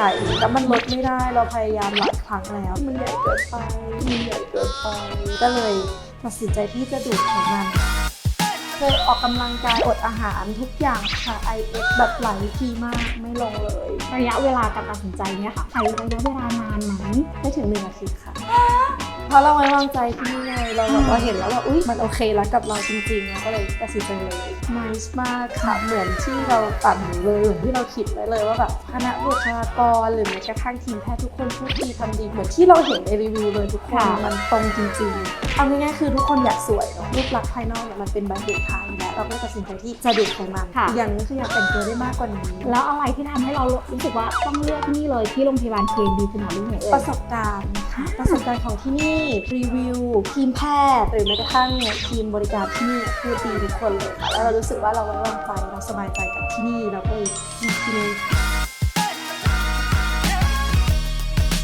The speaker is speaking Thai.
ใหญ่แล้วมันลดไม่ได้เราพยายามหลายครั้งแล้ว มันใหญ่เกินไปมันใหญ่เกินไปก็เลยตัดสินใจที่จะดูดไขมันเคยออกกำลังกายอดอาหารทุกอย่างค่ะ IF แบบหลายทีมากไม่ลงเลย ระยะเวลาการตัดสินใจเนี่ยค่ะใช้ระยะเวลานานไหมไม่ถึงหนึ่งอาทิตย์ค่ะ เพราะเราไว้วางใจที่นี่ไงเราแบบว่าเห็นแล้วว่าอุ้ยมันโอเคแล้วกับเราจริงๆเราก็เลยตัดสินใจเลย nice มากค่ะเหมือนที่เราตัดหนูเลยเหมือนที่เราคิดไว้เลยว่าแบบคณะบุคลากรหรือแม้กระทั่งทีมแพทย์ทุกคนพูดดีทำดีเหมือนที่เราเห็นในรีวิวเลยทุกคนมันตรงจริงๆเอาง่ายๆคือทุกคนอยากสวยเนอะรูปลักษณ์ภายนอกเนี่ยมันเป็นใบสุดท้ายแล้วเราก็เลยตัดสินใจที่จะดูดไขมันอีกอย่างหนึงคืออยากแต่งตัวได้มากกว่านี้ แล้วอะไรที่ทำให้เรารู้สึกว่าต้องเลือกที่นี่เลยที่โรงพยาบาล KMB คุณหมอรุ่งเหรปเอ่ระยสบการณ์ค่ะ ประสบการณ์ของที่นี่รีวิวทีมแพทย์หรือแม้กระทั่งทีมบริการที่นี่คือดีทุกคนเลยค่ะแล้วเรารู้สึกว่าเราไว้วางใจเราสบายใจกับที่นี่เราก็เลยมาที่นี่